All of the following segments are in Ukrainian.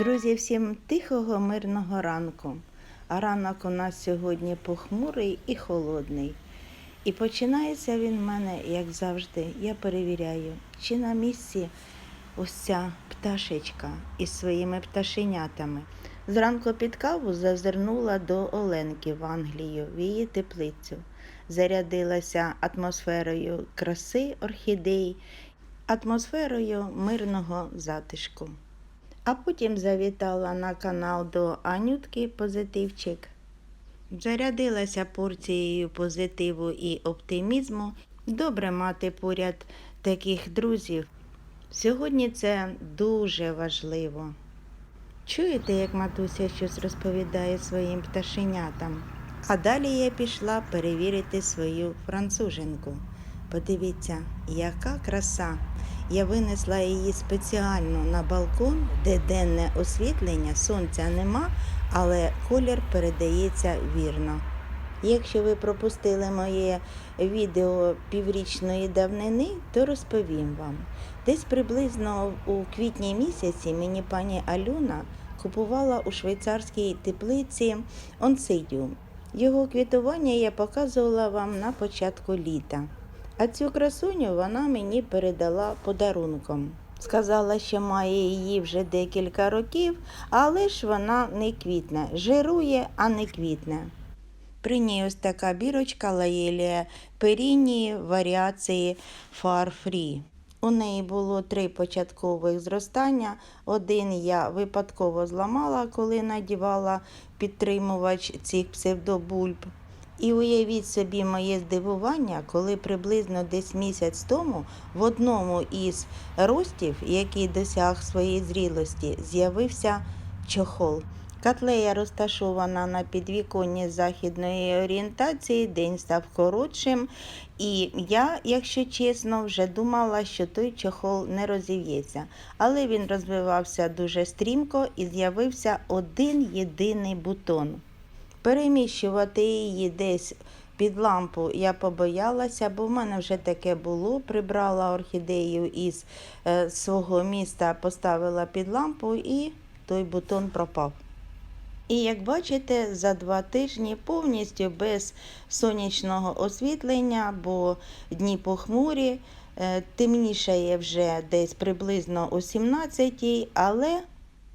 Друзі, всім тихого, мирного ранку. А ранок у нас сьогодні похмурий і холодний. І починається він в мене, як завжди. Я перевіряю, чи на місці ось ця пташечка із своїми пташенятами. Зранку під каву зазирнула до Оленки в Англію, в її теплицю. Зарядилася атмосферою краси орхідей, атмосферою мирного затишку. А потім завітала на канал до Анютки Позитивчик. Зарядилася порцією позитиву і оптимізму. Добре мати поряд таких друзів. Сьогодні це дуже важливо. Чуєте, як матуся щось розповідає своїм пташенятам? А далі я пішла перевірити свою француженку. Подивіться, яка краса! Я винесла її спеціально на балкон, де денне освітлення, сонця нема, але колір передається вірно. Якщо ви пропустили моє відео піврічної давнини, то розповім вам. Десь приблизно у квітні місяці мені пані Альона купувала у швейцарській теплиці онсидіум. Його квітування я показувала вам на початку літа. А цю красуню вона мені передала подарунком. Сказала, що має її вже декілька років, але ж вона не квітне, жирує, а не квітне. При ній ось така бірочка лаєлія періні варіації Free. У неї було три початкових зростання. Один я випадково зламала, коли надівала підтримувач цих псевдобульб. І уявіть собі моє здивування, коли приблизно десь місяць тому в одному із ростів, який досяг своєї зрілості, з'явився чохол. Котлея розташована на підвіконні західної орієнтації, день став коротшим, і я, якщо чесно, вже думала, що той чохол не розів'ється. Але він розвивався дуже стрімко і з'явився один єдиний бутон. Переміщувати її десь під лампу я побоялася, бо в мене вже таке було. Прибрала орхідею із е, свого міста, поставила під лампу і той бутон пропав. І як бачите, за два тижні повністю без сонячного освітлення, бо дні похмурі, е, темнішає вже десь приблизно о 17 але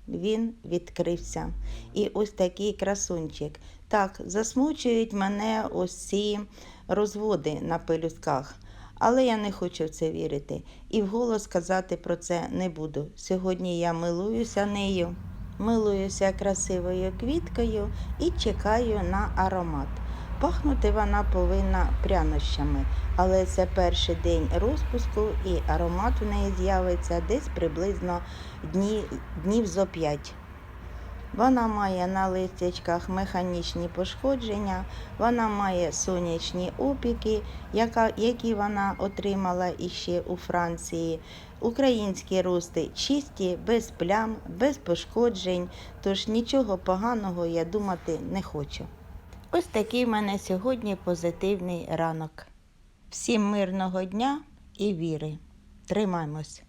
він відкрився. І ось такий красунчик. Так, засмучують мене ось ці розводи на пелюстках. Але я не хочу в це вірити. І вголос казати про це не буду. Сьогодні я милуюся нею, милуюся красивою квіткою і чекаю на аромат. Пахнути вона повинна прянощами, але це перший день розпуску і аромат в неї з'явиться десь приблизно дні, днів зо 5. Вона має на листячках механічні пошкодження, вона має сонячні опіки, яка, які вона отримала іще у Франції. Українські рости чисті, без плям, без пошкоджень, тож нічого поганого я думати не хочу. Ось такий в мене сьогодні позитивний ранок. Всім мирного дня і віри. Тримаймось!